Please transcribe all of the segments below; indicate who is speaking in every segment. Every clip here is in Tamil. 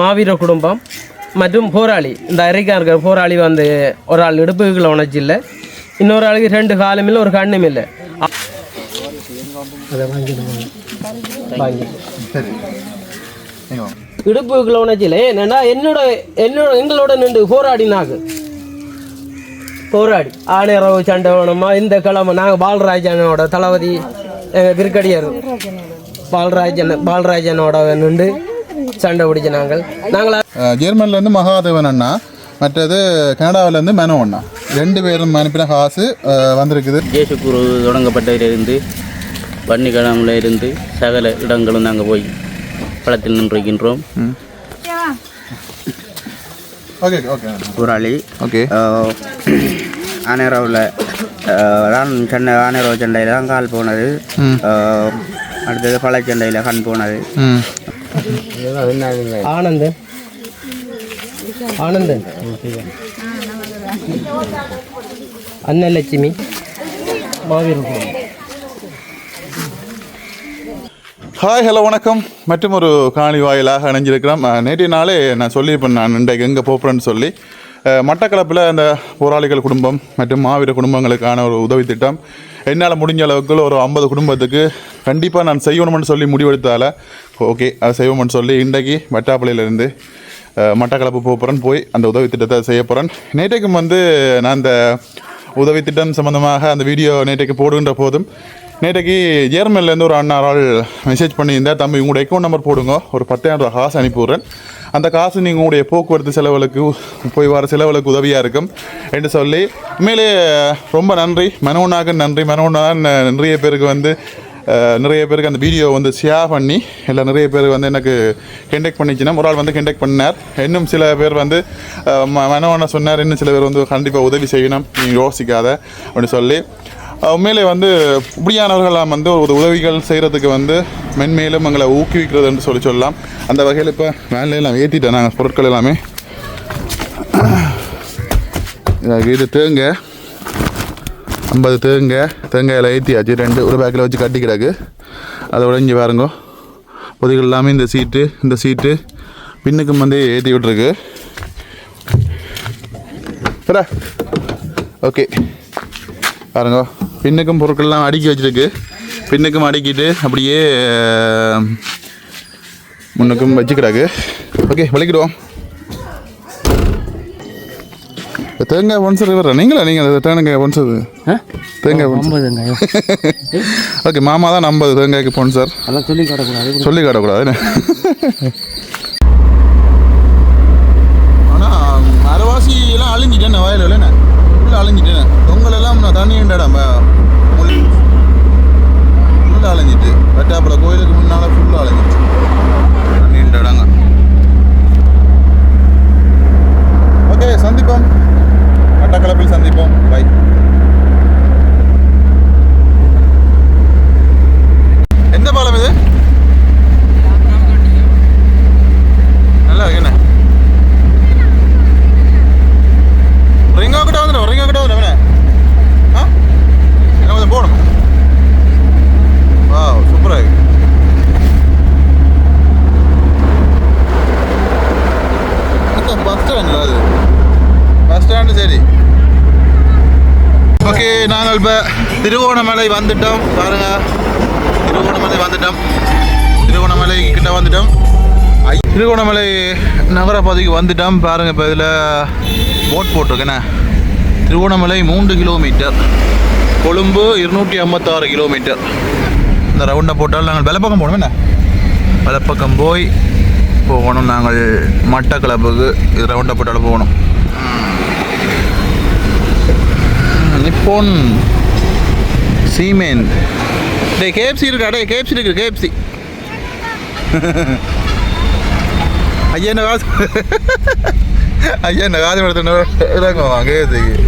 Speaker 1: மாவீர குடும்பம் மற்றும் போராளி. இந்த அரைக்கா இருக்கிற போராளி வந்து ஒரு ஆள் இடுப்புகளை உணர்ச்சி இல்லை இன்னொரு ஆளுக்கு ரெண்டு காலும் இல்லை ஒரு கண்ணும் இல்லை. வாங்கி
Speaker 2: உணர்ச்சியில்
Speaker 1: இடுப்புகளை உணர்ச்சி இல்லை என்னன்னா என்னோட என்னோட எங்களோட நின்று போராடினாக்கு போராடி. ஆணையரவு சண்டை வேணுமா? இந்த கிழமை நாங்கள் பாலராஜனோட தளபதி எங்கள் கிரிக்கெடியர். பாலராஜன் பாலராஜனோட நின்று சண்டை பிடிச்ச நாங்கள். நாங்கள்
Speaker 2: ஜெர்மன்லேருந்து மகாதேவன் அண்ணா மற்றது கனடாவிலேருந்து மெனோ அண்ணா. ரெண்டு பேரும் அனுப்பின காசு வந்திருக்குது.
Speaker 3: தேசக்குரு தொடங்கப்பட்டதிலிருந்து வன்னிக்கிழமில் இருந்து சகல இடங்களும் நாங்கள் போய் களத்தில் நின்றிருக்கின்றோம்.
Speaker 2: ஓகே ஓகே
Speaker 4: போராளி
Speaker 2: ஓகே
Speaker 4: ஆனேராவில் தான் சண்டை ஆனேரோ சண்டையில் தான் கால் போனது. அடுத்தது பழச்சண்டையில் கண் போனது.
Speaker 1: ஆனந்தன். ஆனந்தன். அன்னலட்சுமி. மாவீர குடும்பம்
Speaker 2: ஹாய் ஹலோ வணக்கம். மற்றும் ஒரு காணி வாயிலாக இணைஞ்சிருக்கிறோம். அஹ், நேற்றைய நாளே நான் சொல்லியிருப்பேன் நான் இன்றைக்கு எங்கே போகிறேன்னு சொல்லி. மட்டக்களப்பில் அந்த போராளிகள் குடும்பம் மற்றும் மாவீர குடும்பங்களுக்கான ஒரு உதவி திட்டம். என்னால் முடிஞ்ச அளவுக்கு ஒரு ஐம்பது குடும்பத்துக்கு கண்டிப்பாக நான் செய்யணும்னு சொல்லி முடிவெடுத்தால ஓகே அது செய்வோம்னு சொல்லி இன்றைக்கு வட்டாப்பள்ளியிலேருந்து மட்டக்களப்பு போகிறேன் போய் அந்த உதவி திட்டத்தை செய்ய போகிறேன் நேற்றைக்கும் வந்து நான் அந்த உதவி திட்டம் சம்மந்தமாக அந்த வீடியோ நேற்றைக்கு போடுகின்ற போதும் நேற்றைக்கு ஜேர்மன்லேருந்து ஒரு அண்ணாரால் மெசேஜ் பண்ணியிருந்தேன் தம்பி உங்களோட அக்கௌண்ட் நம்பர் போடுங்க ஒரு பத்தாயிரம் ரூபா காசு அனுப்பிவிட்றேன். அந்த காசு நீங்கள் உங்களுடைய போக்குவரத்து செலவுகளுக்கு போய் வர செலவுகளுக்கு உதவியாக இருக்கும் என்று சொல்லி உண்மையிலே ரொம்ப நன்றி. மனோனாக நன்றி. மனோனான் நிறைய பேருக்கு வந்து நிறைய பேருக்கு அந்த வீடியோ வந்து ஷேர் பண்ணி இல்லை நிறைய பேர் வந்து எனக்கு கண்டெக்ட் பண்ணிச்சுன்னா ஒரு ஆள் வந்து கண்டெக்ட் பண்ணார். இன்னும் சில பேர் வந்து அஹ், ம- சொன்னார் இன்னும் சில பேர் வந்து கண்டிப்பாக உதவி செய்யணும் நீங்கள் யோசிக்காத அப்படின்னு சொல்லி. உண்மையிலே வந்து இப்படியானவர்களாம் வந்து ஒரு உதவிகள் செய்கிறதுக்கு வந்து மென்மேலும் எங்களை ஊக்குவிக்கிறது என்று சொல்லி சொல்லலாம். அந்த வகையில் இப்போ வேலையெல்லாம் ஏற்றிட்டேன் நாங்கள் பொருட்கள் எல்லாமே. இது தேங்க. ஐம்பது தேங்க. தேங்காயில் ஏற்றியாச்சு ரெண்டு. ஒரு பேக்கில் வச்சு கட்டி கிடக்கு. அதை உடஞ்சி பாருங்க. பொதிகள் எல்லாமே இந்த சீட்டு இந்த சீட்டு. பின்னுக்கும் வந்து ஏற்றி விட்ருக்கு ஓகே. பாருங்க. பின்னுக்கும் பொருட்கள்லாம் அடுக்கி வச்சிருக்கு. பின்னுக்கும் அடுக்கிட்டு அப்படியே முன்னுக்கும் வச்சு கிடக்கு ஓகே விளக்கிடுவோம். தேங்காய் ஒன்சர் வர்ற நீங்களா? நீங்கள் தேங்காய் ஒன்சர் தேங்காய் ஒன்சர் ஓகே மாமா தான் நம்பது தேங்காய்க்கு பொன்சர்
Speaker 1: அதெல்லாம் சொல்லி காட்டக்கூடாது.
Speaker 2: சொல்லி காட்டக்கூடாது. ஆனால் அரைவாசியெல்லாம் அழிஞ்சிட்டேன் வயல் இல்லைண்ணே? ஃபுல்லாக அழிஞ்சிட்டேன். பொங்கல் நான் தண்ணி இடம் ஃபுல்லாக அலைஞ்சிட்டு வெட்டாப்புல கோயிலுக்கு முன்னால் ஃபுல்லாக அலைஞ்சிட்டு. தண்ணி இடங்க ஓகே சந்திப்போம். மட்டக்களப்பில் சந்திப்போம். பை எந்த பாலம் இது நல்லா இருக்கு என்ன ரிங்கா கிட்ட வந்துடும் ரிங்கா கிட்ட வந்துடும் ஆ என்ன கொஞ்சம் போகணும் வா சூப்பராக இருக்கு பஸ் ஸ்டாண்ட் அது பஸ் ஸ்டாண்டு சரி ஓகே நாங்கள் இப்போ திருவோணமலை வந்துட்டோம். பாருங்க. திருவோணமலை வந்துட்டோம். திருவோணமலை கிட்ட வந்துட்டோம். திருவோணமலை நகரப்பகுதிக்கு வந்துட்டோம். பாருங்க இப்போ இதில் போட் போட்டிருக்கேண்ணே திருவோணமலை மூன்று கிலோமீட்டர் கொழும்பு இருநூற்றி ஐம்பத்தாறு கிலோமீட்டர் இந்த ரவுண்டை போட்டால் நாங்கள் வெலப்பக்கம் போகணும். என்ன? வெலப்பக்கம் போய் போகணும். நாங்கள் மட்டக்களப்புக்கு இது ரவுண்டை போட்டாலும் போகணும். நிப்போன். சீமேன். டே கேஎஃப்சி இருக்கா? டே கேஎஃப்சி இருக்கு கேஎஃப்சி ஐயா என்ன காசு? ஐயா என்ன காசு எடுத்துன்னு கேஎஃப்சிக்கு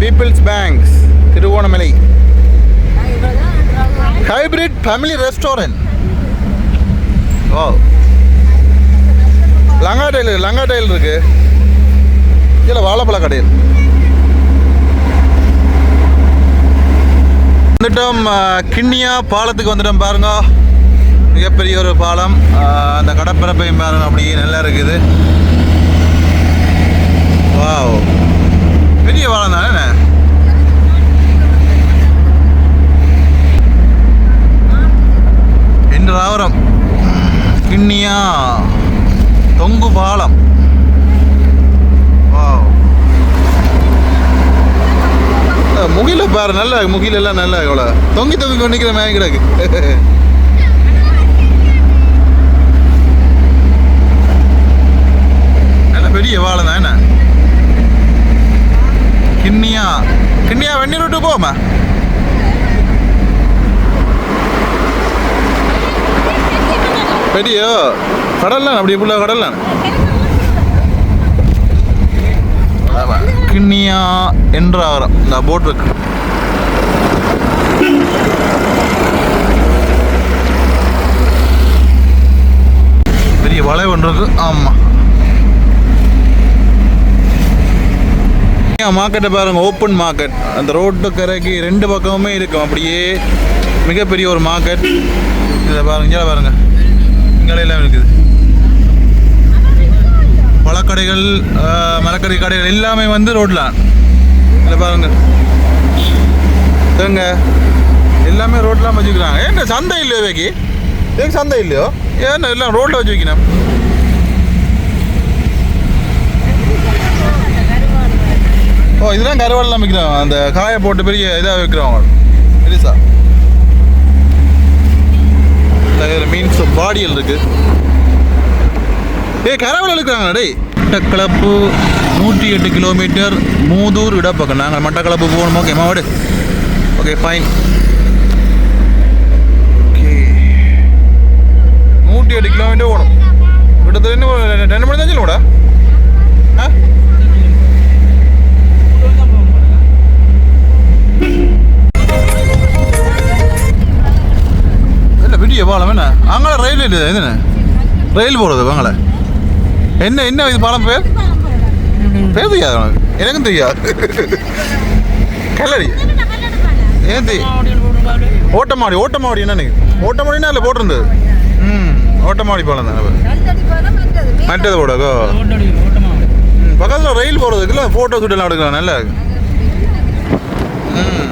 Speaker 2: people's banks Thirukonamalai hybrid family restaurant oh Lanka tile Lanka tile இருக்கு. இதில் வாழைப்பழ கடையில் வந்துட்டோம் கிண்ணியா பாலத்துக்கு வந்துட்டோம் பாருங்க. மிகப்பெரிய ஒரு பாலம். அந்த கடற்பரப்பையும் பாருங்க அப்படியே நல்லா இருக்குது. வாவ் பெரிய பாலம் தானே இன்று ராவரம் கிண்ணியா. தொங்கு பாலம். முகில பாரு நல்ல முகில எல்லாம் நல்ல இவ்வளோ தொங்கி தொங்கி கொண்டு நிற்கிற கிடக்கு. நல்ல பெரிய வாழை தான் என்ன? கிண்ணியா. கிண்ணியா வெந்நீர் விட்டு போமா பெரிய கடல்லாம் அப்படி இப்படி கடல்லாம் கிண்ணியா என்ற ஆகிறோம் இந்த போட் இருக்கு பெரிய வளைவு ஒன்று இருக்கு. ஆமாம் மார்க்கெட்டை பாருங்க ஓப்பன் மார்க்கெட் அந்த ரோட்டு கரைக்கு ரெண்டு பக்கமுமே இருக்கும். அப்படியே மிகப்பெரிய ஒரு மார்க்கெட் இதை பாருங்க இங்கே பாருங்க. இங்கே இருக்குது. பழக்கடைகள் மரக்கறி கடைகள் எல்லாமே வந்து ரோட்டில் இல்லை பாருங்க. ஏங்க எல்லாமே ரோட்லாம் வச்சுக்கிறாங்க. ஏங்க சந்தை இல்லையோ வேக்கி ஏங்க சந்தை இல்லையோ? ஏன்னா எல்லாம் ரோட்டில் வச்சு வைக்கணும். ஓ இதெல்லாம் கருவாடெல்லாம் விற்கிறாங்க அந்த காயை போட்டு பெரிய இதாக விற்கிறவங்க பெருசா? மீன்ஸ் பாடியல் இருக்கு. ஏ கரவல் இருக்கிறாங்க டே மட்டக்களப்பு நூற்றி எட்டு கிலோமீட்டர் மூதூர் இடப்பக்கம். நாங்கள் மட்டக்களப்பு போகணும்? ஓகே மாவடு. Okay fine okay. நூற்றி எட்டு கிலோமீட்டர் ஓடும். கிட்டத்தட்ட இன்னும் ரெண்டு மணி தான் சொல்லுவோடா இது என்ன? ரயில் போகிறது வாங்கல என்ன என்ன இது பாலம் பேர்? பேர் தெரியாது உனக்கு? எனக்கும் தெரியாது. கல்லடி. ஏன் ஓட்டமாடி ஓட்டமாடி என்ன ஓட்டமாடினா இல்லை போட்டிருந்தது. ம் ஓட்டமாடி பாலம் தானே மற்றது போடக்கோ? பக்கத்தில் ரயில் போகிறதுக்குள்ள ஃபோட்டோ ஷூட்டெல்லாம் எடுக்கலாம் நல்லா இருக்கு. ம்.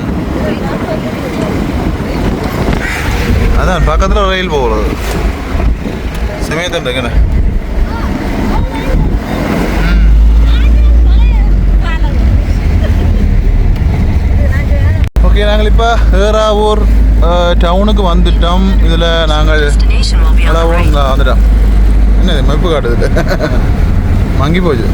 Speaker 2: அதான் பக்கத்தில் ரயில் போகிறது சமயத்தில் இருக்குண்ணே ஓகே நாங்கள் இப்போ ஏறாவூர் டவுனுக்கு வந்துட்டோம் இதில் நாங்கள் ஏறாவூர் இங்க வந்துட்டோம் என்ன மெப்பு காட்டுது மங்கி போச்சு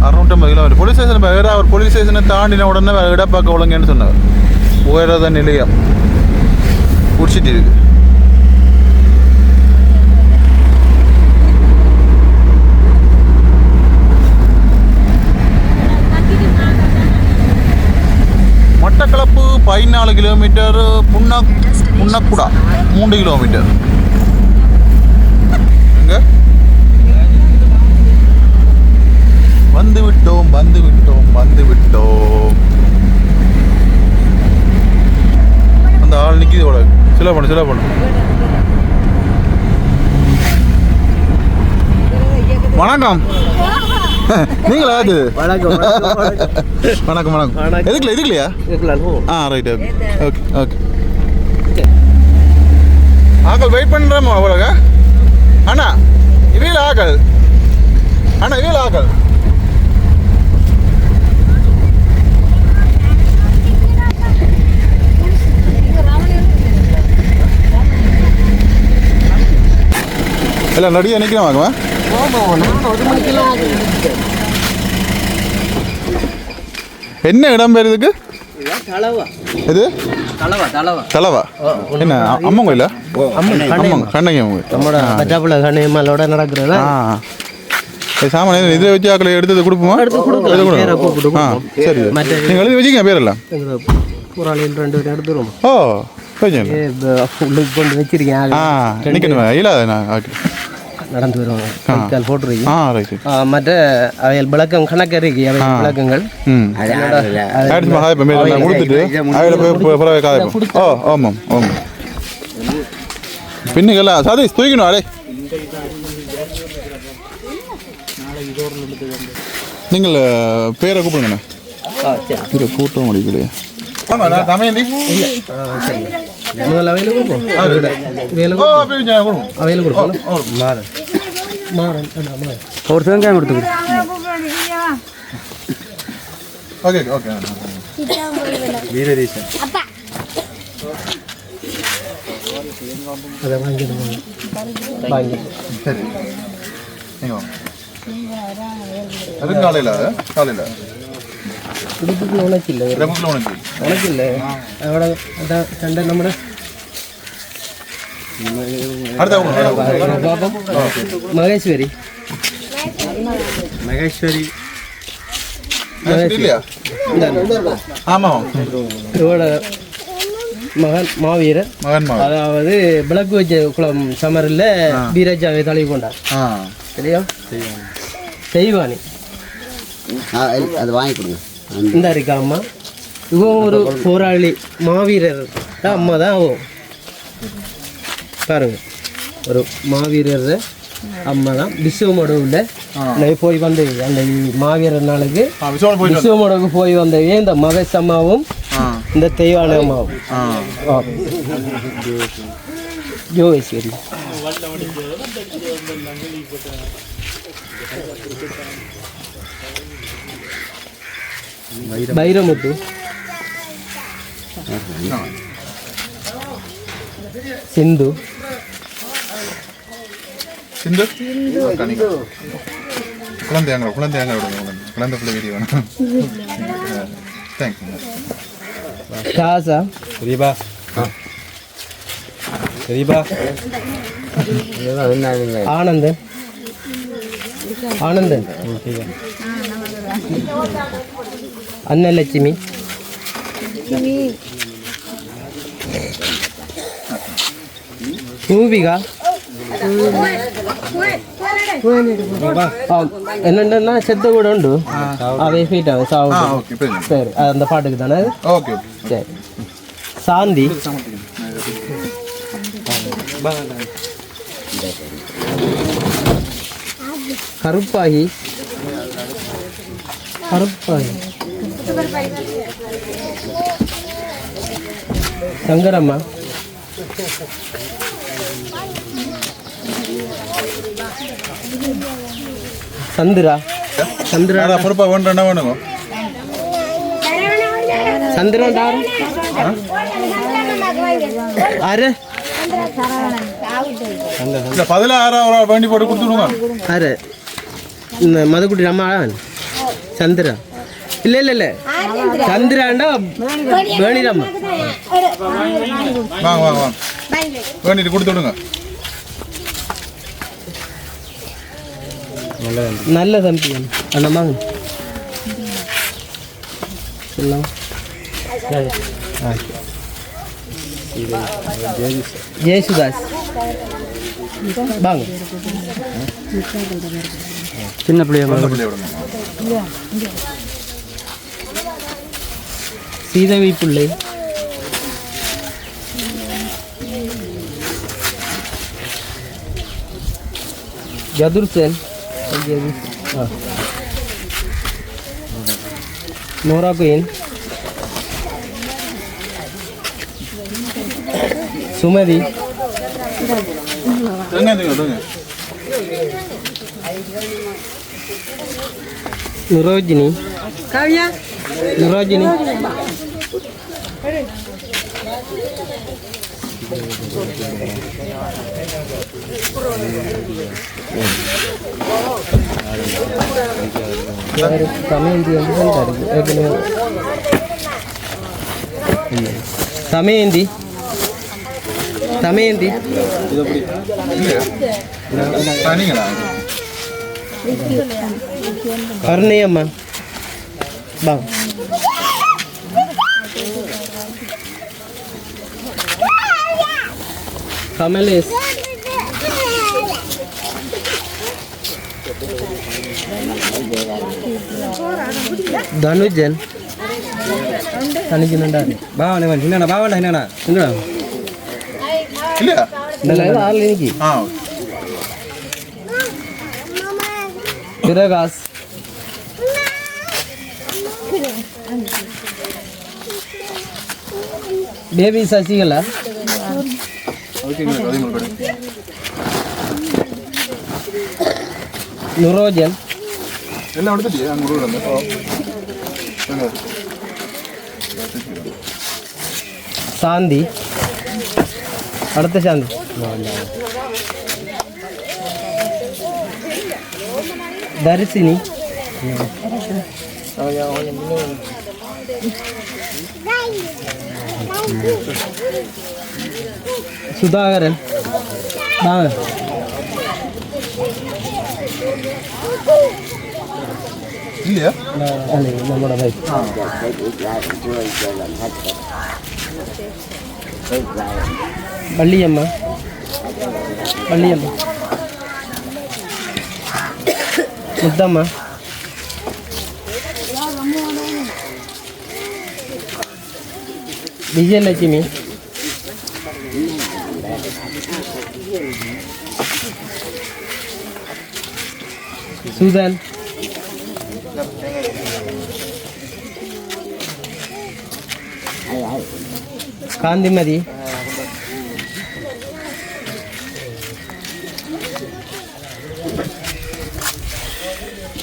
Speaker 2: அறுநூற்றம்பது கிலோமீட்டர் போலீஸ் ஸ்டேஷன் இப்போ ஏறாவூர் போலீஸ் ஸ்டேஷனை தாண்டின உடனே இடப்பாக்க ஒழுங்கன்னு சொன்னார் உயரத நிலையம் குடிச்சிட்டு இருக்கு பதினாலு கிலோமீட்டர் புண்ணா புண்ணக்குடா மூன்று கிலோமீட்டர் வந்து விட்டோம் வந்து விட்டோம் வந்து விட்டோம். அந்த ஆள் நிற்கிது இவ்வளோ சில பண்ணு சில பண்ணு. வணக்கம். நீங்களா அது?
Speaker 1: வணக்கம்
Speaker 2: வணக்கம் வணக்கம். எதுக்குல எதுக்குலையா? ஆ ரைட் ஓகே ஓகே ஓகே. ஆக்கள் வெயிட் பண்ணுறோம் அவ்வளோங்க அண்ணா இவையில் ஆக்கள். அண்ணா இவையில் ஆக்கள். இல்லை நடிகை நிற்கிறேன் வாங்குவேன் என்ன இடம் பேர் இதுக்கு? இது
Speaker 1: தலவா.
Speaker 2: என்ன அம்மன் கோயிலா? அம்மன் கண்ணகி அம்மன்
Speaker 1: நம்மளோட பச்சாப்புல கண்ணியம்மாலோட
Speaker 2: இது சாமான் இதில் வச்சு ஆக்களை எடுத்து கொடுப்போமா?
Speaker 1: எடுத்து
Speaker 2: ஆ. சரி நீங்கள் எழுதி வச்சுக்க பேரெல்லாம்.
Speaker 1: புறாளியில் ரெண்டு பேரும் எடுத்துருவோம்.
Speaker 2: ஓ கொஞ்சம்
Speaker 1: உள்ளுக்கு கொண்டு வச்சிருக்கேன்.
Speaker 2: ஆ
Speaker 1: ஆளு.
Speaker 2: நிற்கணுமா இல்லாத நான் ஓகே.
Speaker 1: நடந்து வருவாங்க. கைக்கால் போட்டுருக்கு
Speaker 2: ஆ ரைட்
Speaker 1: ஆ, மற்ற அவைகள் விளக்கம் கணக்கு இருக்கு. அவை விளக்கங்கள்.
Speaker 2: ம்.
Speaker 4: அது ஆடுல
Speaker 2: ஆயிடுச்சு மகா இப்போ மேலே நான் கொடுத்துட்டு அதில் போய் பு- புறவை காதைப்போம் ஓ ஆமாம் ஆமாம். பின்னுக்கெல்லாம் சதீஷ் தூக்கணும் அடே நீங்கள் பேரை கூப்பிடுங்கண்ணே. பேரை கூட்ட முடியலையே ஆமாம் நான் தமையந்தி
Speaker 1: முதல்ல அவையில கொடுப்போம் வேலை
Speaker 2: ஓ அப்படி கொடுங்க
Speaker 1: அவையில கொடுப்போம் மாறன் மாறன் அண்ணா, மாறன்
Speaker 4: ஒரு தேங்காய் கொடுத்து
Speaker 2: ஓகே ஓகே
Speaker 4: வீரதீசன்
Speaker 1: அதை வாங்கிடுங்க வாங்கி
Speaker 2: சரி நீங்கள் வாங்க அது காலையில் காலையில்
Speaker 1: குடும்பத்தில் உனக்கு இல்லை
Speaker 2: ரெமுக்கில் உனக்கு
Speaker 1: உனக்கு இல்லை അവിടെ அதான் சண்டை നമ്മുടെ
Speaker 2: அடுத்த கொடுங்க.
Speaker 1: പാപം മഹേശ്വരി
Speaker 4: மகேஸ்வரி
Speaker 2: இல்லையா ஆமாம்
Speaker 1: இவட மகன் மாவீரர்
Speaker 2: மகன் மகன்
Speaker 1: அதாவது விளக்கு வச்ச குளம் சமரில் வீரஜாவை தழுவி கொண்டார்
Speaker 2: ஆ
Speaker 1: சரியா செய்வானி
Speaker 4: அது வாங்கி கொடுங்க
Speaker 1: இந்த இருக்கா அம்மா. இவன் ஒரு போராளி மாவீரர். தான் அம்மா தான் ஆகும் பாருங்க. ஒரு மாவீரர் அம்மா தான். விஸ்வமடுவில் போய் வந்து அந்த மாவீரர் நாளுக்கு விஸ்வமடுவுக்கு போய் வந்தவே இந்த மகேஷ் அம்மாவும் இந்த தெய்வான அம்மாவும். ஜோகேஸ்வரி பைரமுத்து சிந்து.
Speaker 2: சிந்து? கணிங்க குழந்தையாங்க விடுங்க குழந்தை பிள்ளை வீடியோ வேணும். தேங்க்ஸ்
Speaker 1: ஷாசா
Speaker 4: சரிப்பா சரிப்பா
Speaker 1: ஆனந்தன். ஆனந்தன். அன்னலட்சுமி. பூவிகா என்னென்னா செத்த கூட உண்டு. அவை ஃபீட் ஆகும் சாவு சரி அந்த பாட்டுக்கு தானே?
Speaker 2: ஓகே
Speaker 1: சரி. சாந்தி. கருப்பாகி. கருப்பாகி. சங்கரம்மா. சந்திரா. சந்திரா.
Speaker 2: பொறுப்பா வேணும் என்ன வேணுங்க
Speaker 1: சந்திரன் டாரு ஆரு
Speaker 2: இல்லை பதில ஆறாம் ஒரு ஆள் வேண்டி போட்டு கொடுத்துடுங்க
Speaker 1: ஆரு இந்த மதுக்குட்டி நம்ம ஆளவன் சந்திரா. இல்ல இல்ல இல்ல. சந்திராண்டா வேணிராமா.
Speaker 2: வாங்க வாங்க வாங்க. வேண்டிட்டு கொடுத்து விடுங்க.
Speaker 1: நல்ல தம்பி அண்ணா. வாங்க. சொல்லலாம். ஜெயசுதாஸ். வாங்க. சின்ன பிள்ளைய சீதவி பிள்ளை ஜதுர்சேன் நோரா குயின் சுமதி. நிரோஜினி. நிரோஜினி. யாரு தமயந்தி வந்து தமயந்தி
Speaker 2: ஆ, நீங்களா
Speaker 1: கருணையம்மா. வாங்க Kamlesh. danujen danujen
Speaker 5: ndari bawa ne man hinana
Speaker 2: bawa
Speaker 1: ndari hinana hinana
Speaker 2: kile
Speaker 1: nela ala leki ha kire gas baby sasi gala Nurojen நுரோஜன்
Speaker 2: எல்லாம் எடுத்துட்டியா அங்கே ஊரில் வந்து
Speaker 1: சாந்தி அடுத்த சாந்தி தரிசினி சுதாகரன் வாங்க
Speaker 2: இல்லையா?
Speaker 1: அண்ணே, நம்மளோட வைஃப் வள்ளியம்மா வள்ளியம்மா காந்திமதி.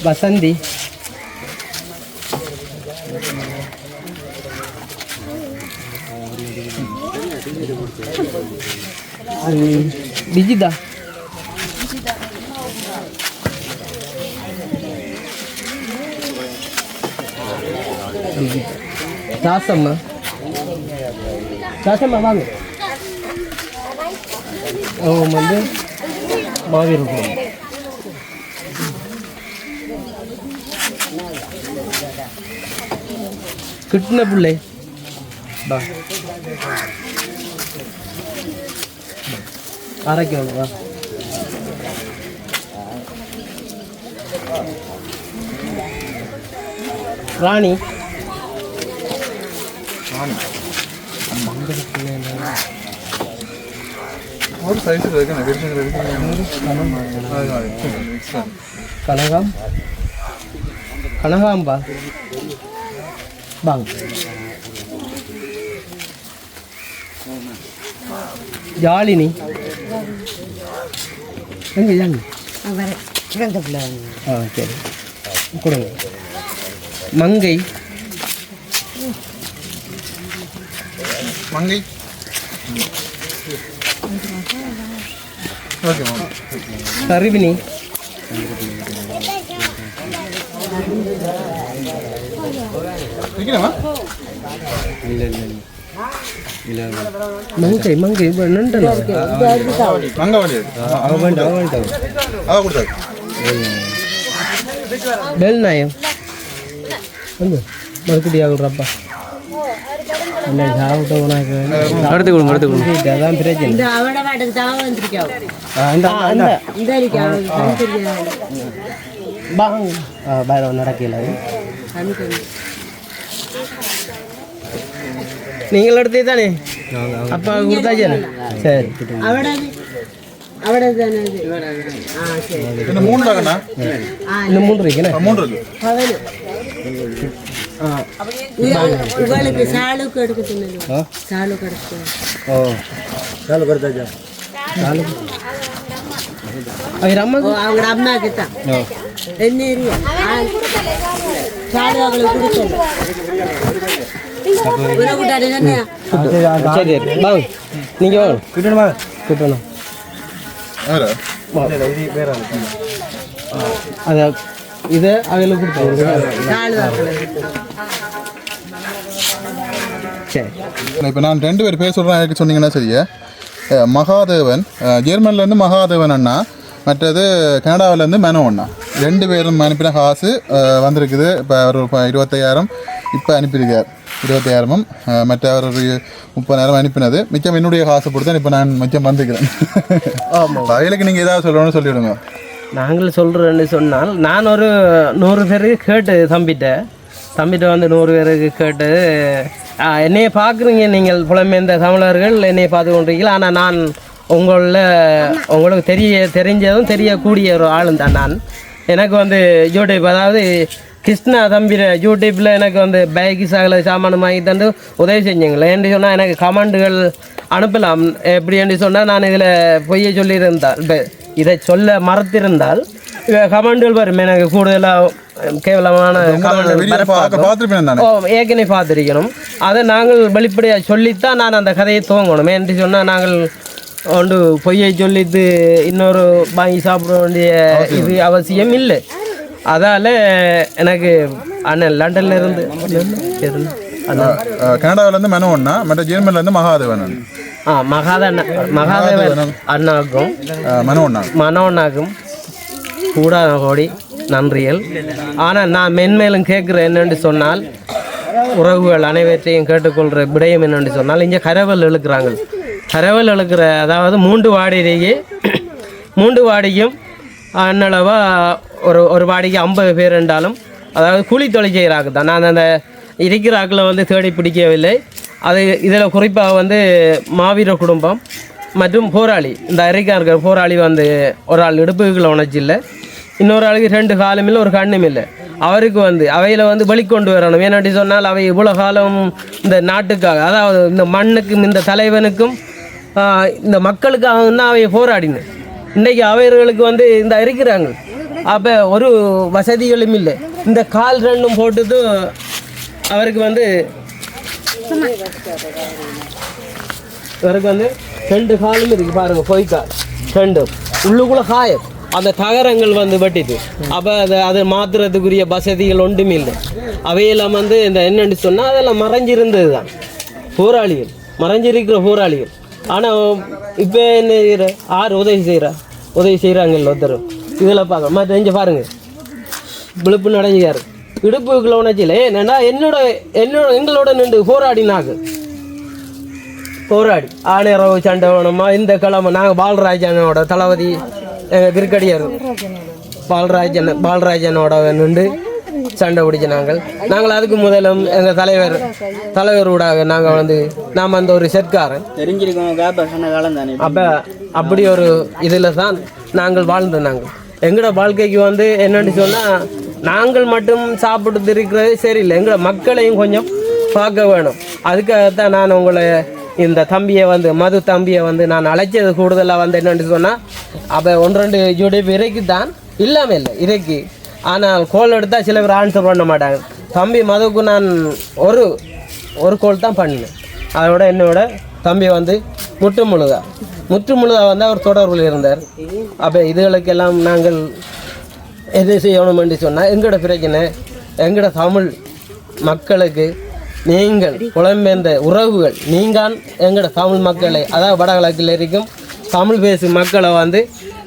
Speaker 1: வசந்தி. விஜிதா. தாசம்மா. தாசம்மா வாங்க அவங்க வந்து மாவீரர் கோவில் கிட்டின பிள்ளை வா அரைக்கு வாங்க வா ராணி
Speaker 2: ஒரு சைஸ் இருக்கு விருதுங்க இருக்கு
Speaker 1: கனகாம் கனகாம்பா வாங்க ஜாலினி எங்க ஜாலினி ஆ சரி கொடுங்க மங்கை
Speaker 2: மங்கை ஓகே மேம்
Speaker 1: கருவினி
Speaker 2: வைக்கணுமா
Speaker 1: மங்கை மங்கை நின்றல
Speaker 2: மங்கவாடி அவ வேண்டாம் அவ வேண்டாம் அவ கொடுத்தாரு
Speaker 1: பெல் இல்லை சாப்பிட்ட உனக்கு
Speaker 5: எடுத்து கொடுங்க எடுத்து கொடுங்க
Speaker 1: பிரச்சனை
Speaker 6: இந்த அவட தான்
Speaker 1: இந்த
Speaker 6: இந்த
Speaker 1: வேற நடக்கல நீங்கள் எடுத்தே தானே அப்பா கொடுத்தாச்சு சரி
Speaker 6: அவட அவட தானே இது. ஆ சரி
Speaker 2: மூணு மூணு
Speaker 6: உங்களுக்கு சாலுக்கு எடுக்க சொன்னது சாலுக்கு எடுக்க
Speaker 1: ஓ சாலு கொடுத்தாச்சா சாலு அவர் அம்மாக்கு
Speaker 6: அவங்க அம்மாக்கு தான்
Speaker 1: ஓ
Speaker 6: என்ன ஏரியா சாலு அவங்களுக்கு கொடுக்கல உறவுட்டாரு என்ன
Speaker 1: சரி வாங்க நீங்கள் வாங்க கிட்டணுமா கிட்டணும்
Speaker 2: வேற
Speaker 1: அதை இதை அவங்களுக்கு சரி.
Speaker 2: இப்போ நான் ரெண்டு பேர் பேர் சொல்கிறேன் எனக்கு சொன்னீங்கன்னா சரியா? மகாதேவன் ஜெர்மன்லேருந்து மகாதேவன் அண்ணா மற்றது கனடாவிலேருந்து மெனோ அண்ணா. ரெண்டு பேரும் அனுப்பின காசு வந்திருக்குது. இப்போ ஒரு இப்போ இருபத்தையாயிரம் இப்போ அனுப்பியிருக்கார். இருபத்தையாயிரமும் மற்ற அவர் ஒரு முப்பதாயிரம் அனுப்பினது. மிச்சம் என்னுடைய காசு கொடுத்தேன் இப்போ நான் மிச்சம் வந்துக்கிறேன் அவங்களுக்கு நீங்கள் ஏதாவது சொல்லணும்னு சொல்லிவிடுங்க.
Speaker 1: நாங்கள் சொல்கிறேன்னு சொன்னால் நான் ஒரு நூறு பேருக்கு கேட்டு தம்பிட்ட தம்பிட்ட வந்து நூறு பேருக்கு கேட்டு என்னையை பார்க்குறீங்க நீங்கள் புலம்பெயர்ந்த தமிழர்கள் என்னையை பார்த்து கொண்டிருக்கீங்க ஆனால் நான் உங்களில் உங்களுக்கு தெரிய தெரிஞ்சதும் தெரியக்கூடிய ஒரு ஆளும் தான் நான். எனக்கு வந்து யூடியூப் அதாவது கிருஷ்ணா தம்பிர யூடியூப்பில் எனக்கு வந்து பைக்கு சகல சாமான் வாங்கி தந்து உதவி செஞ்சீங்களே என்று சொன்னால் எனக்கு கமெண்டுகள் அனுப்பலாம். எப்படி என்று சொன்னால் நான் இதில் பொய்யை சொல்லியிருந்தேன். இப்போ இதை சொல்ல மறத்திருந்தால் கமெண்டுகள் வரும். எனக்கு கூடுதலாக கேவலமான
Speaker 2: தானே.
Speaker 1: ஓ ஏற்கனவே பார்த்துருக்கணும். அதை நாங்கள் வெளிப்படையாக சொல்லித்தான் நான் அந்த கதையை துவங்கணும். என்று சொன்னால் நாங்கள் ஒன்று பொய்யை சொல்லிட்டு இன்னொரு வாங்கி சாப்பிட வேண்டிய இது அவசியம் இல்லை. அதால் எனக்கு அண்ணன் லண்டன்ல இருந்து
Speaker 2: கனடாவிலேருந்து மெனோன்னா மற்ற ஜெர்மனிலேருந்து மகாதேவன்
Speaker 1: மகாதண்ண மகாதேவன் அண்ணாவுக்கும்
Speaker 2: மெனோண்ணா
Speaker 1: மனோண்ணாக்கும் கூடாத கோடி நன்றிகள் ஆனால் நான் மென்மேலும் கேட்குற என்னென்று சொன்னால் உறவுகள் அனைவற்றையும் கேட்டுக்கொள்கிற விடயம் என்னென்று சொன்னால் இங்கே கரவல் இழுக்கிறாங்க கரவல் இழுக்கிற அதாவது மூன்று வாடியிலேயே மூன்று வாடிக்கும் அன்னளவா ஒரு ஒரு வாடிக்கு ஐம்பது பேர் என்றாலும் அதாவது கூலி தொழில் செய்கிறாங்க தான் நான் அந்த இருக்கிற ஆக்களை வந்து தேடி பிடிக்கவில்லை அது இதில் குறிப்பாக வந்து மாவீர குடும்பம் மற்றும் போராளி. இந்த அரிக்கா இருக்கிற போராளி வந்து ஒரு ஆள் இடுப்புகளை உணர்ச்சில்லை இன்னொரு ஆளுக்கு ரெண்டு காலும் இல்லை ஒரு கண்ணும் இல்லை அவருக்கு வந்து அவையில் வந்து வெளிக்கொண்டு வரணும். ஏன்னாட்டி சொன்னால் அவை இவ்வளோ காலம் இந்த நாட்டுக்காக அதாவது இந்த மண்ணுக்கும் இந்த தலைவனுக்கும் இந்த மக்களுக்காக தான் அவை போராடின. இன்றைக்கி அவர்களுக்கு வந்து இந்த இருக்கிறாங்க அப்போ ஒரு வசதிகளும் இல்லை. இந்த கால் ரெண்டும் போட்டுட்டு அவருக்கு வந்து இவருக்கு வந்து ரெண்டு காலும் இருக்கு பாருங்க பொய்க்கால் ரெண்டும் உள்ளுக்குள்ள காயம். அந்த தகரங்கள் வந்து வெட்டிது. அப்போ அதை அதை மாத்துறதுக்குரிய வசதிகள் ஒன்றுமே இல்லை. அவையெல்லாம் வந்து இந்த என்னென்னு சொன்னால் அதெல்லாம் மறைஞ்சிருந்தது தான் போராளிகள். மறைஞ்சிருக்கிற போராளிகள். ஆனால் இப்போ என்ன செய்கிற ஆறு உதவி செய்கிறா உதவி செய்கிறாங்கல்ல ஒருத்தர். இதில் பார்க்க மற்ற இங்கே பாருங்கள் விழுப்பு நடஞ்சாரு இடுப்புக்குள்ள உணர்ச்சியில் ஏன்னா என்னோட என்னோட எங்களோட நின்று போராடினாங்க போராடி. ஆணையரவு சண்டை வேணுமா? இந்த கிழமை நாங்கள் பாலராஜனோட தளபதி எங்கள் கிரிக்கடியர் பாலராஜன் பாலராஜனோட நின்று சண்டை பிடிச்ச நாங்கள். நாங்கள் அதுக்கு முதலும் எங்கள் தலைவர் தலைவர் ஊடாக நாங்கள் வந்து நாம் அந்த ஒரு செட்காரன்.
Speaker 4: தெரிஞ்சிருக்கோம்
Speaker 1: அப்போ அப்படி ஒரு இதில் தான் நாங்கள் வாழ்ந்து நாங்கள். எங்களோட வாழ்க்கைக்கு வந்து என்னன்னு சொன்னால் நாங்கள் மட்டும் சாப்பிட்டு இருக்கிறது சரியில்லை. எங்களை மக்களையும் கொஞ்சம் பார்க்க வேணும். அதுக்காகத்தான் நான் உங்களை இந்த தம்பியை வந்து மது தம்பியை வந்து நான் அழைச்சது கூடுதலாக வந்து என்னன்னு சொன்னால் அப்போ ஒன்று ரெண்டு ஜோடி இறைக்கு தான் இல்லாமல் இல்லை இறைக்கு. ஆனால் கோல் எடுத்தால் சில பேர் ஆன்சர் பண்ண மாட்டாங்க. தம்பி மதுவுக்கு நான் ஒரு ஒரு கோல் தான் பண்ணினேன் அதோட என்னோட தம்பி வந்து முற்று முழுதா. முற்று முழுதா வந்து அவர் தொடர்பில் இருந்தார். அப்போ இதுகளுக்கெல்லாம் நாங்கள் எது செய்யணும்னு என்று சொன்னால் எங்களோட பிரச்சனை? எங்களோட தமிழ் மக்களுக்கு நீங்கள் புலம்பெயர்ந்த உறவுகள் நீங்கள் எங்களோட தமிழ் மக்களை அதாவது வடகிழக்கில் இருக்கும் தமிழ் பேசும் மக்களை வந்து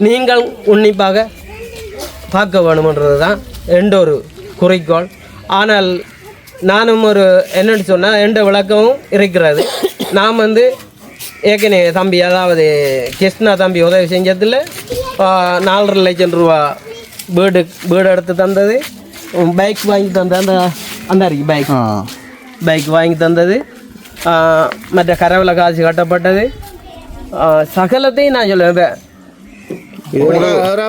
Speaker 1: நீங்கள் உன்னிப்பாக பார்க்க வேணுமன்றது தான் எந்த ஒரு குறிக்கோள். ஆனால் நானும் ஒரு என்னென்னு சொன்னால் எந்த விளக்கமும் இருக்கிறது. நாம் வந்து ஏற்கனவே தம்பி அதாவது கிருஷ்ணா தம்பி உதவி செஞ்சதில் நாலரை லட்சம் ரூபா வீடு வீடு எடுத்து தந்தது. பைக் வாங்கி தந்த அந்த அந்த இருக்கு பைக் பைக் வாங்கி தந்தது. ஆ, மற்ற கரவில் காசு கட்டப்பட்டது. சகலத்தையும் நான் சொல்லுவேன்.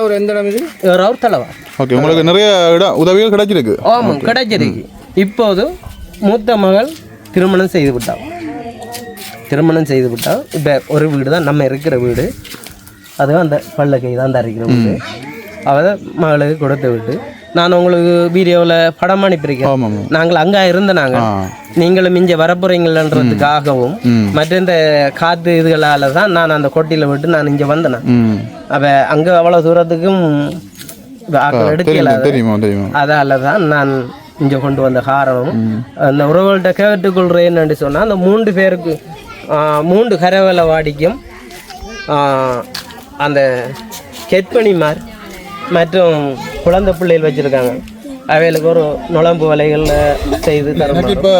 Speaker 5: ஒரு எந்த இடம் இது?
Speaker 1: ஒரு தலைவா?
Speaker 2: ஓகே உங்களுக்கு நிறைய இடம் உதவிகள் கிடைச்சிருக்கு.
Speaker 1: ஆமாம் கிடைச்சிருக்கு. இப்போது மூத்த மகள் திருமணம் செய்து விட்டாள். திருமணம் செய்து விட்டால் இப்போ ஒரு வீடு தான் நம்ம இருக்கிற வீடு. அதுவும் அந்த பல்லக்கை தான் அந்த இருக்கிற வீடு அவள் மகளுக்கு கொடுத்து விட்டு நான் உங்களுக்கு வீடியோவில் படம் அனுப்பியிருக்கேன். நாங்கள் அங்கே இருந்த நாங்கள். நீங்களும் இங்கே வரப்போறீங்களன்றதுக்காகவும் மற்ற இந்த காற்று இதுகளால் தான் நான் அந்த கொட்டியில் விட்டு நான் இங்கே வந்தேன். அவ அங்கே அவ்வளோ தூரத்துக்கும் அதால தான் நான் இங்கே கொண்டு வந்த காரணம். அந்த உறவுகள்கிட்ட கேட்டுக்கொள்கிறேன் என்னன்னு சொன்னால் அந்த மூன்று பேருக்கு மூன்று கரவலை வாடிக்கும் அந்த கெட்பணிமார் மற்றும் குழந்தை பிள்ளைகள் வச்சுருக்காங்க. அவைகளுக்கு ஒரு நுழம்பு வலைகளில் செய்து தர
Speaker 2: எனக்கு இப்போ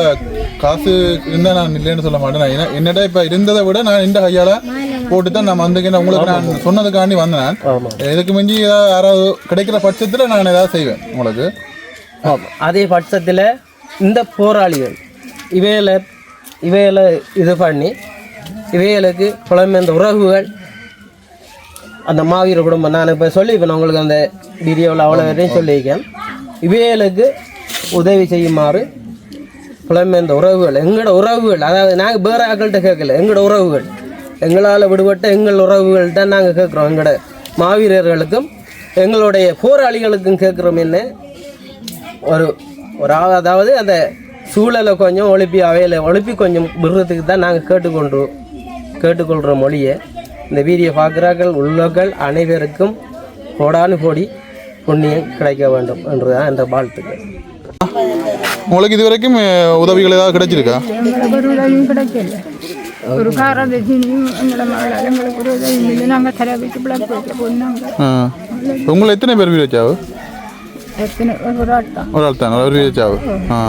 Speaker 2: காசு இருந்தால் நான் இல்லைன்னு சொல்ல மாட்டேன். நான் என்ன- என்னடா இப்போ இருந்ததை விட நான் இந்த கையால் போட்டு தான் நான் வந்திருக்கேன். உங்களுக்கு நான் சொன்னதுக்காண்டி வந்தேன். இதுக்கு மிஞ்சி ஏதாவது யாராவது கிடைக்கிற பட்சத்தில் நான் ஏதாவது செய்வேன் உங்களுக்கு.
Speaker 1: அதே பட்சத்தில் இந்த போராளிகள் இவைகளை இவைகளை இது பண்ணி இவைகளுக்கு புலம்பெயர்ந்த உறவுகள் அந்த மாவீர குடும்பம். நான் இப்போ சொல்லியிருப்பேன் உங்களுக்கு அந்த வீடியோவில் அவ்வளோ வரையும் சொல்லியிருக்கேன். இவைகளுக்கு உதவி செய்யுமாறு புலம்பெயர்ந்த உறவுகள் எங்களோட உறவுகள் அதாவது நாங்கள் வேறு ஆக்கள்கிட்ட கேட்கல எங்களோட உறவுகள். எங்களால் விடுபட்ட எங்கள் உறவுகள்கிட்ட நாங்கள் கேட்குறோம் எங்களோட மாவீரர்களுக்கும் எங்களுடைய போராளிகளுக்கும் கேட்குறோம் என்ன? ஒரு ஒரு அதாவது அந்த சூழலை கொஞ்சம் ஒழுப்பி அவையில் ஒழுப்பி கொஞ்சம் விடுறதுக்கு தான் நாங்கள் கேட்டுக்கொண்டு கேட்டுக்கொள்கிற மொழியை இந்த வீடியோ பார்க்குறார்கள். உள்ளவர்கள் அனைவருக்கும் கோடானு கோடி புண்ணியம் கிடைக்க வேண்டும் என்றுதான் என்ற வாழ்த்துக்கள்.
Speaker 2: உங்களுக்கு இது வரைக்கும் அஹ், உதவிகள் ஏதாவது கிடைச்சிருக்கா?
Speaker 7: ஒரு உதவியும் கிடைக்கல ஒரு காரதட்சணையும் எங்களை மகளால் எங்களுக்கு ஒரு உதவியும் இல்லை நாங்கள் தரவிட்டு பிள்ளை போயிட்டு போனாங்க
Speaker 2: ஆ. உங்களை எத்தனை பேர் வீடு வச்சாவு?
Speaker 7: எத்தனை? ஒரு ஆள் தான்.
Speaker 2: ஒரு ஆள் தான். ஒரு வீடு வச்சாவு. ஆ.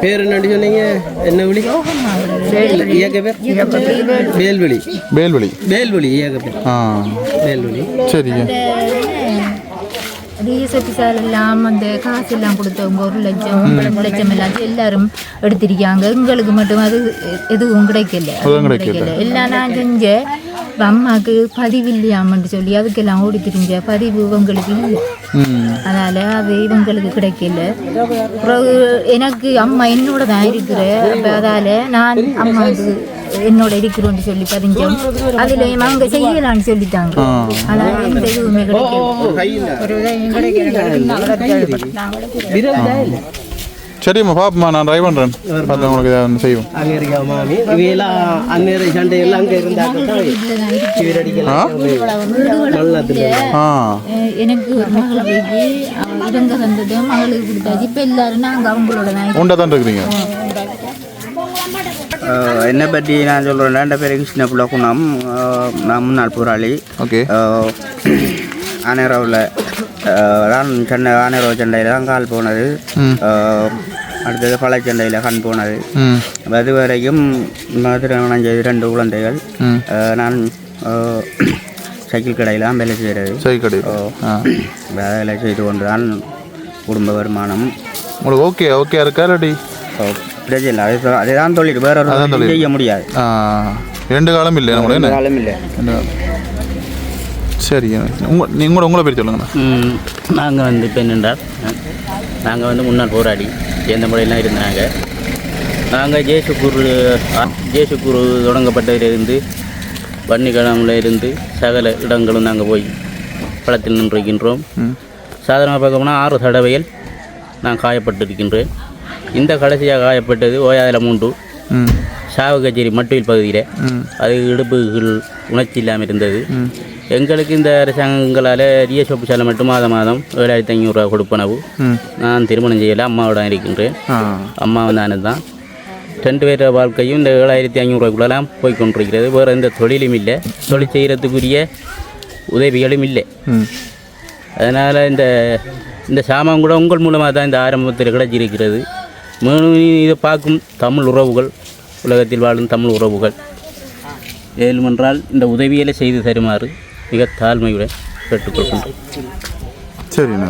Speaker 1: பேர் என்ன சொன்னீங்க? என்ன விழி? இயக்க பேர்? வேல்வெளி.
Speaker 2: வேல்வெளி.
Speaker 1: வேல்வெளி இயக்க பேர்.
Speaker 2: ஆ.
Speaker 1: வேல்வெளி.
Speaker 2: சரிங்க.
Speaker 8: டிஎஸ்எஃபிசார் எல்லாம் அந்த காசு எல்லாம் கொடுத்தவங்க ஒரு லட்சம் ரெண்டு லட்சம் எல்லாம் எல்லாரும் எடுத்திருக்காங்க. எங்களுக்கு மட்டும் அது எதுவும் கிடைக்கல. எல்லாம் நான் செஞ்ச இப்ப அம்மாவுக்கு பதிவு இல்லையாமன்னு சொல்லி அதுக்கெல்லாம் ஓடி திரிஞ்ச பதிவு இவங்களுக்கு இல்லை.
Speaker 2: ம்.
Speaker 8: அதனால அது இவங்களுக்கு கிடைக்கல. பிறகு எனக்கு அம்மா என்னோட தான் இருக்கிற. அப்ப அதால நான் அம்மாவுக்கு என்னோட இருக்கிறோன்னு சொல்லி பதிஞ்சோம். அதுல அவங்க செய்யலாம்னு சொல்லிட்டாங்க. அதனால எந்த இதுவுமே கிடைக்கல.
Speaker 2: சரிம்மா பாப்பம்மா நான் ட்ரை பண்ணுறேன் பார்த்து உங்களுக்கு ஏதாவது செய்வோம்.
Speaker 1: அங்கே இருக்கா மாமி இவையெல்லாம் அந்நேர சண்டை எல்லாம் அங்கே இருந்தாக்க தான் இவரடிக்கலாம் நல்லது
Speaker 2: ஆ?
Speaker 8: அஹ் எனக்கு ஒரு மகள் போய் இவங்க வந்தது. மகளுக்கு கொடுத்தாச்சு. இப்போ எல்லாரும் நாங்கள் அவங்களோட தான்
Speaker 2: உண்டா தான் இருக்கிறீங்க?
Speaker 4: அஹ் என்னை பற்றி நான் சொல்கிறேன் ரெண்டு பேர் கிருஷ்ண பிள்ளை குணம். அஹ் நான் முன்னாள் போராளி.
Speaker 2: ஓகே.
Speaker 4: ஆனேராவில் சென்னை ஆனேரோ சண்டையில் தான் கால் போனது. அடுத்தது பழைச்சண்டையில் கண் போனது. அது வரைக்கும் திருமணம் செய்து ரெண்டு குழந்தைகள். நான் சைக்கிள் கடையில் தான் வேலை செய்கிறது
Speaker 2: ஆ.
Speaker 4: வேலை செய்து கொண்டு தான் குடும்ப வருமானம்.
Speaker 2: உங்களுக்கு ஓகே ஓகே இருக்கா
Speaker 4: அஹ், பிரச்சனை இல்லை. அது அதே தான் தொழில் வேற ஒரு. செய்ய முடியாது.
Speaker 2: ரெண்டு காலம் இல்லை என்ன?
Speaker 4: காலம் இல்லை.
Speaker 2: ரெண்டு சரி உங்க நீங்கள் உங்களை பேர் சொல்லுங்கண்ணா.
Speaker 3: நாங்கள் வந்து இப்போ என்னென்றால் நாங்கள் வந்து முன்னாள் போராடி எந்த முறையெல்லாம் இருந்தாங்க. நாங்கள் ஜேசுக்கூர் ஜேசுக்கூர் தொடங்கப்பட்டதிலிருந்து வன்னிக்கிழமில் இருந்து சகல இடங்களும் நாங்கள் போய் களத்தில் நின்றிருக்கின்றோம். சாதாரணமாக பார்க்க போனால் ஆறு தடவைகள் நான் காயப்பட்டிருக்கின்றேன். இந்த கடைசியாக காயப்பட்டது ஓயாதில் மூன்று. சாவு கச்சேரி மட்டுவில் பகுதியில். அது இடுப்புகள் உணர்ச்சி இல்லாமல் இருந்தது. எங்களுக்கு இந்த அரசாங்கங்களால் டிஎஸ் ஆஃபீஸால் மட்டும் மாதம் மாதம் ஏழாயிரத்தி ஐநூறுரூவா கொடுப்பனவு. நான் திருமணம் செய்யலை அம்மாவோட இருக்கின்றேன். அம்மா நானும் தான். ரெண்டு பேர் வாழ்க்கையும் இந்த ஏழாயிரத்தி ஐநூறுரூவாக்குள்ளெல்லாம் போய் கொண்டிருக்கிறது. வேறு எந்த தொழிலும் இல்லை. தொழில் செய்கிறதுக்குரிய உதவிகளும் இல்லை. அதனால் இந்த இந்த சாமான் கூட உங்கள் மூலமாக தான் இந்த ஆரம்பத்தில் கிடைச்சிருக்கிறது. மேலும் இதை பார்க்கும் தமிழ் உறவுகள் உலகத்தில் வாழும் தமிழ் உறவுகள். ஏழுமென்றால் இந்த உதவிகளை செய்து தருமாறு மிக தாழ்மையுடன் கேட்டுக்கொள்கின்றோம்.
Speaker 2: சரிண்ணா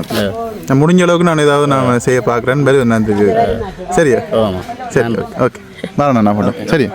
Speaker 2: நான் முடிஞ்ச அளவுக்கு நான் ஏதாவது நான் செய்ய பார்க்குறேன் பதில் நான் இதுக்கு சரியா?
Speaker 3: ஆமாம்.
Speaker 2: சரி ஓகே. வரேண்ணா நான் சரி.